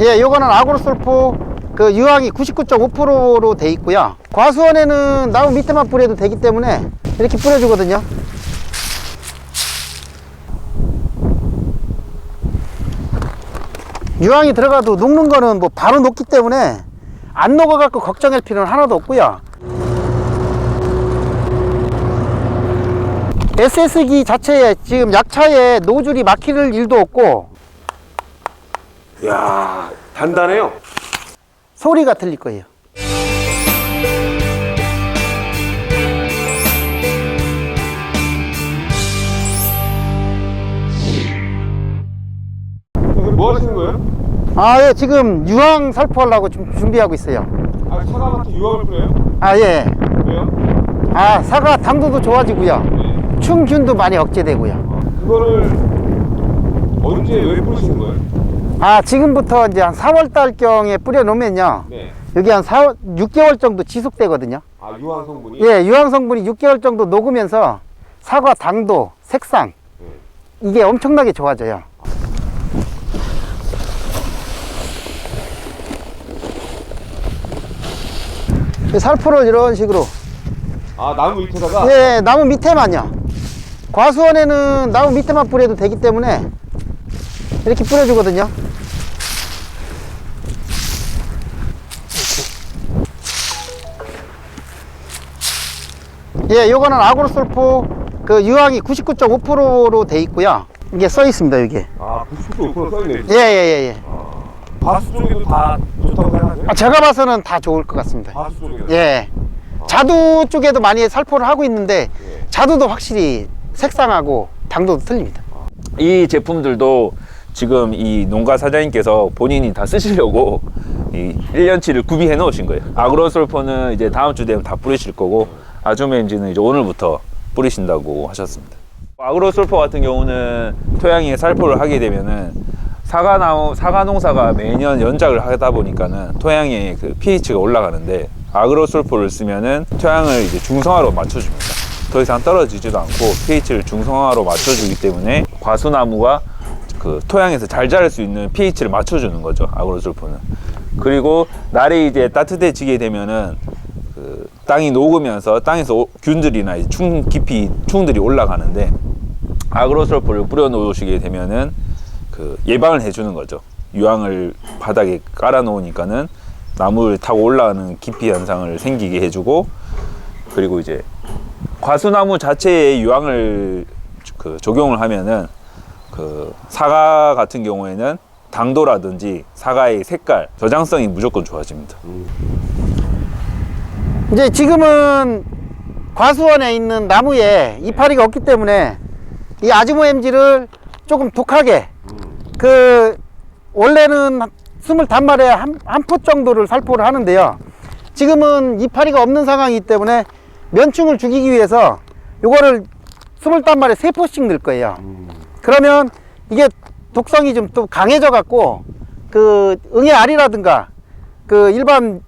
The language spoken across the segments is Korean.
예, 요거는 아그로솔포 그 유황이 99.5%로 돼 있고요. 과수원에는 나무 밑에만 뿌려도 되기 때문에 이렇게 뿌려주거든요. 유황이 들어가도 녹는 거는 뭐 바로 녹기 때문에 안 녹아갖고 걱정할 필요는 하나도 없고요. SS기 자체에 지금 약차에 노즐이 막힐 일도 없고 이 야, 단단해요. 소리가 들릴 거예요. 뭐 하시는 거예요? 아, 예, 지금 유황 살포하려고 준비하고 있어요. 아, 사과밭에 유황을 뿌려요? 아, 예. 왜요? 아, 사과 당도도 좋아지고요. 네. 충균도 많이 억제되고요. 아, 그거를 언제 왜 뿌리시는 거예요? 아, 지금부터 이제 한 4월 달 경에 뿌려 놓으면요. 네. 여기 한 4, 6개월 정도 지속되거든요. 아, 유황 성분이? 예, 유황 성분이 6개월 정도 녹으면서 사과 당도, 색상, 네. 이게 엄청나게 좋아져요. 이 살포를 이런 식으로 아, 나무 밑에다가? 예, 나무 밑에만요. 과수원에는 나무 밑에만 뿌려도 되기 때문에 이렇게 뿌려주거든요. 예, 요거는 아그로솔포 그 유황이 99.5%로 돼 있고요. 이게 써 있습니다, 여기. 아, 99% 써있네. 예, 예, 예, 예. 바수 쪽에도 다 좋다고 생각하세요? 아, 제가 봐서는 다 좋을 것 같습니다. 바수 쪽에도? 예. 자두 쪽에도 많이 살포를 하고 있는데 예. 자두도 확실히 색상하고 당도도 틀립니다. 이 제품들도 지금 이 농가 사장님께서 본인이 다 쓰시려고 이 1년치를 구비해 놓으신 거예요. 아그로솔포는 이제 다음 주 되면 다 뿌리실 거고 아주멘지는 이제 오늘부터 뿌리신다고 하셨습니다. 아그로솔포 같은 경우는 토양에 살포를 하게 되면은 사과나무 사과 농사가 매년 연작을 하다 보니까는 토양의 그 pH가 올라가는데 아그로솔포를 쓰면은 토양을 이제 중성화로 맞춰줍니다. 더 이상 떨어지지도 않고 pH를 중성화로 맞춰주기 때문에 과수나무가 그 토양에서 잘 자랄 수 있는 pH를 맞춰주는 거죠 아그로솔포는. 그리고 날이 이제 따뜻해지게 되면은 그 땅이 녹으면서 땅에서 오- 균들이나 충 깊이 충들이 올라가는데 아그로솔포를 뿌려 놓으시게 되면은 그 예방을 해주는 거죠. 유황을 바닥에 깔아 놓으니까는 나무를 타고 올라가는 기피 현상을 생기게 해주고 그리고 이제 과수나무 자체에 유황을 그 적용을 하면은 그 사과 같은 경우에는 당도라든지 사과의 색깔, 저장성이 무조건 좋아집니다. 이제 지금은 과수원에 있는 나무에 이파리가 없기 때문에 이 아즈모 엠지를 조금 독하게 그 원래는 스물 단말에 한, 한포 정도를 살포를 하는데요. 지금은 이파리가 없는 상황이기 때문에 면충을 죽이기 위해서 요거를 스물 단말에 세 포씩 넣을 거예요. 그러면 이게 독성이 좀 또 강해져 갖고 그 응애 알이라든가 그 일반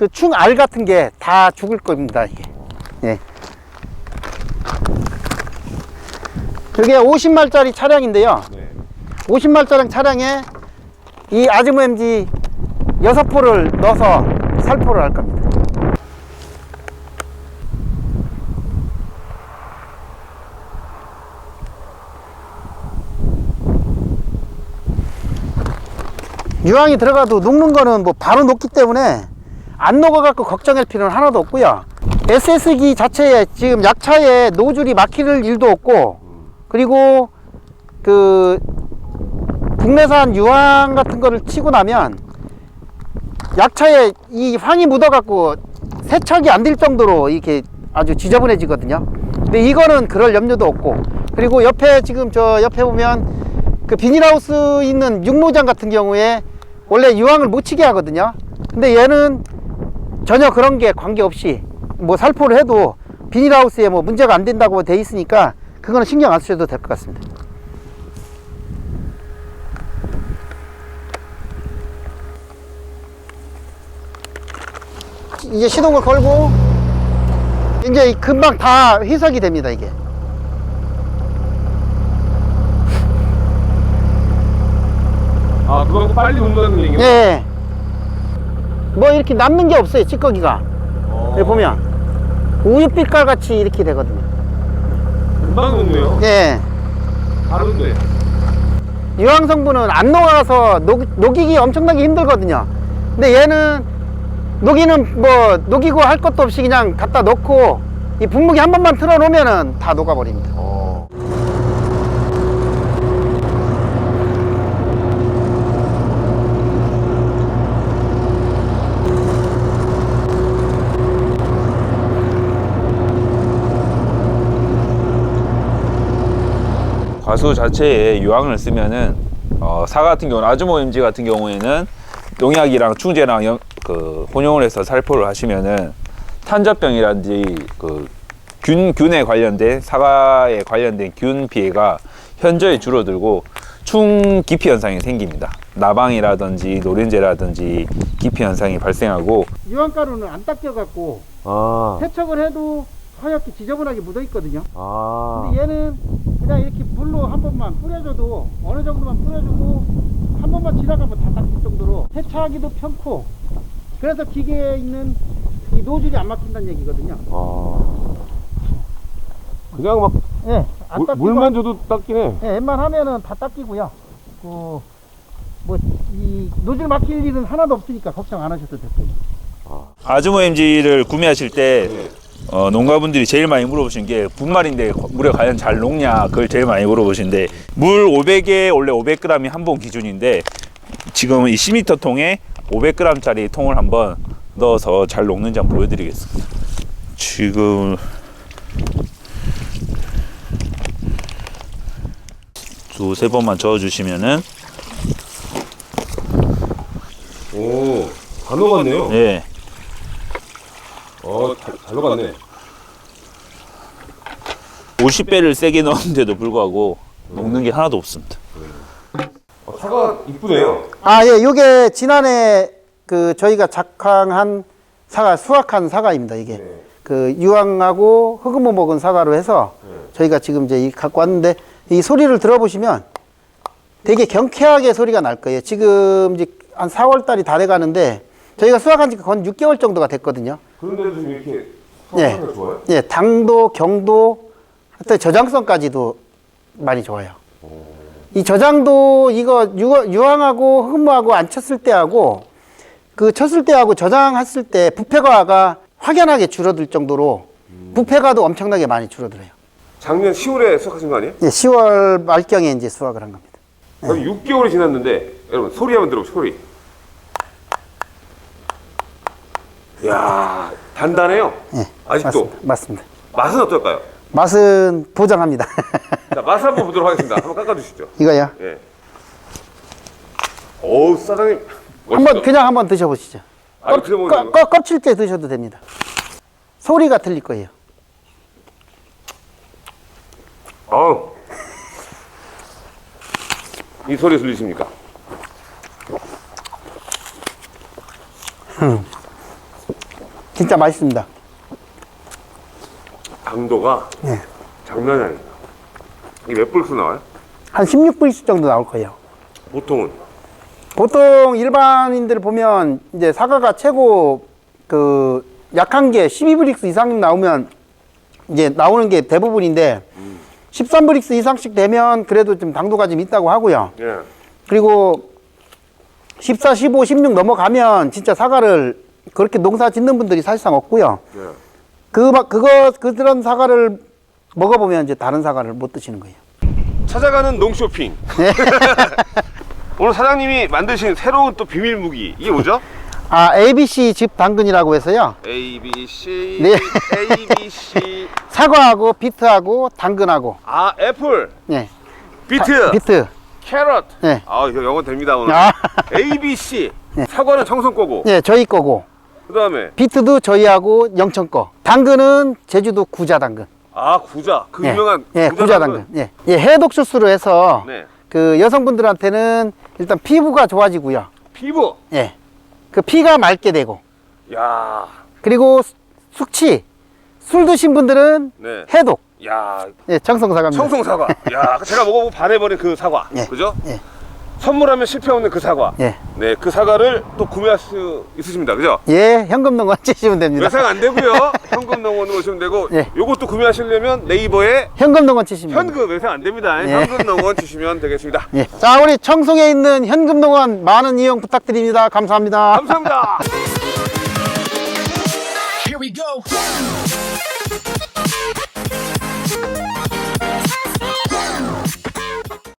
그 충알 같은 게 다 죽을 겁니다 이게. 예. 이게 50마리짜리 차량인데요. 네. 50마리짜리 차량에 이 아즈모 MG 6포를 넣어서 살포를 할 겁니다. 유황이 들어가도 녹는 거는 뭐 바로 녹기 때문에 안 녹아갖고 걱정할 필요는 하나도 없고요. SS기 자체에 지금 약차에 노즐이 막힐 일도 없고 그리고 그 국내산 유황 같은 거를 치고 나면 약차에 이 황이 묻어갖고 세척이 안 될 정도로 이렇게 아주 지저분해지거든요. 근데 이거는 그럴 염려도 없고 그리고 옆에 지금 저 옆에 보면 그 비닐하우스 있는 육모장 같은 경우에 원래 유황을 못 치게 하거든요. 근데 얘는 전혀 그런 게 관계없이 뭐 살포를 해도 비닐하우스에 뭐 문제가 안 된다고 돼 있으니까 그거는 신경 안 쓰셔도 될 것 같습니다. 이제 시동을 걸고 이제 금방 다 희석이 됩니다 이게 아, 그거 빨리 녹는다는 얘기가. 예. 뭐 이렇게 남는 게 없어요, 찌꺼기가. 어. 여기 보면 우유빛깔 같이 이렇게 되거든요. 금방 녹네요. 예. 다른데. 유황 성분은 안 녹아서 녹, 녹이기 엄청나게 힘들거든요. 근데 얘는 녹이는 뭐 녹이고 할 것도 없이 그냥 갖다 놓고 이 분무기 한 번만 틀어 놓으면은 다 녹아버립니다. 어. 과수 자체에 유황을 쓰면은 어, 사 같은 경우는 아주모임지 같은 경우에는 농약이랑 충제랑 연- 그 혼용을 해서 살포를 하시면은 탄저병이라든지 그 균, 균에 관련된 사과에 관련된 균 피해가 현저히 줄어들고 충 기피 현상이 생깁니다. 나방이라든지 노린재라든지 기피 현상이 발생하고 유황가루는 안 닦여갖고 아. 세척을 해도 하얗게 지저분하게 묻어 있거든요. 아. 근데 얘는 그냥 이렇게 물로 한 번만 뿌려줘도 어느 정도만 뿌려주고 한 번만 지나가면 다 닦일 정도로 세차하기도 편코 그래서 기계에 있는 이 노즐이 안 막힌다는 얘기거든요. 아. 그냥 막 예, 안 물, 닦이고 물만 줘도 닦이네. 예, 웬만하면은 다 닦이고요. 그, 뭐, 이 노즐 막힐 일은 하나도 없으니까 걱정 안 하셔도 될 거예요. 아주모임지를 구매하실 때 어, 농가분들이 제일 많이 물어보신 게 분말인데 물에 과연 잘 녹냐 그걸 제일 많이 물어보시는데 물 500에 원래 500g이 한 번 기준인데 지금 이 10리터 통에 500g짜리 통을 한번 넣어서 잘 녹는지 한번 보여드리겠습니다. 지금 두세 번만 저어주시면은 오. 다 녹았네요. 예. 어, 잘, 잘 녹았네. 50배를 세게 넣었는데도 불구하고 녹는 게 하나도 없습니다. 어, 사과 이쁘네요. 아, 예, 요게 지난해 그 저희가 작황한 사과, 수확한 사과입니다, 이게. 네. 그 유황하고 흑음모 먹은 사과로 해서 저희가 지금 이제 이 갖고 왔는데 이 소리를 들어보시면 되게 경쾌하게 소리가 날 거예요. 지금 이제 한 4월 달이 다 돼 가는데 저희가 수확한 지가 건 6개월 정도가 됐거든요. 그런데도 지금 이렇게 예. 사과가 좋아요? 예, 당도, 경도, 하여튼 저장성까지도 많이 좋아요. 이 저장도 이거 유- 유황하고 흑무하고 안 쳤을 때하고 그 쳤을 때하고 저장했을 때 부패가가 확연하게 줄어들 정도로 부패가도 엄청나게 많이 줄어들어요. 작년 10월에 수확하신 거 아니에요? 예, 10월 말경에 이제 수확을 한 겁니다. 그럼 6개월이 지났는데 여러분 소리 한번 들어보세요. 소리. 야 단단해요. 예, 아직도 맞습니다. 맞습니다. 맛은 어떨까요? 맛은 보장합니다. 자 맛을 한번 보도록 하겠습니다. 한번 깎아주시죠. 이거요. 예. 어우 사장님. 한번. 그냥 한번 드셔보시죠. 아, 이거 껍- 껍- 껍질째 드셔도 됩니다. 소리가 틀릴 거예요. 아우. 이 소리 들리십니까? 진짜 맛있습니다. 당도가 예. 장난이 아닙니다. 이게 몇 불수 나와요? 한 16불 정도 나올 거예요. 보통은 보통 일반인들 보면 이제 사과가 최고 그 약한 게 12브릭스 이상 나오면 이제 나오는 게 대부분인데 13브릭스 이상씩 되면 그래도 좀 당도가 좀 있다고 하고요. 예. 그리고 14, 15, 16 넘어가면 진짜 사과를 그렇게 농사 짓는 분들이 사실상 없고요. 예. 그, 막 그거, 그런 사과를 먹어보면 이제 다른 사과를 못 드시는 거예요. 찾아가는 농쇼핑. 오늘 사장님이 만드신 새로운 또 비밀 무기 이게 뭐죠? 아, ABC 즙 당근이라고 해서요. A B C 네. A B C 사과하고 비트하고 당근하고 아 애플 예. 비트 비트. 캐럿 예. 아 이거 영어 됩니다 오늘 아. A B C 예. 사과는 청송 거고 예, 저희 거고. 그 다음에 비트도 저희하고 영천 거. 당근은 제주도 구자 당근. 아 구자 그 예. 유명한 예, 구자 당근. 예. 예, 해독 주스로 해서 네 그 여성분들한테는 일단 피부가 좋아지고요. 피부 예. 그 피가 맑게 되고. 야 그리고 수- 숙취. 술 드신 분들은 네. 해독. 야 예, 청송사과입니다. 청송 사과 야 제가 먹어보고 반해버린 그 사과 예. 그죠? 예. 선물하면 실패 없는 그 사과. 예. 네, 그 사과를 또 구매할 수 있으십니다. 그죠? 예, 현금동원 치시면 됩니다. 외상 안 되고요. 현금 농원으로 오시면 되고 예. 요것도 구매하시려면 네이버에 현금동원 치시면 됩니다. 현금 외상 안 됩니다. 예. 현금 농원 주시면 되겠습니다. 예. 자, 우리 청송에 있는 현금동원 많은 이용 부탁드립니다. 감사합니다. 감사합니다. Here we go.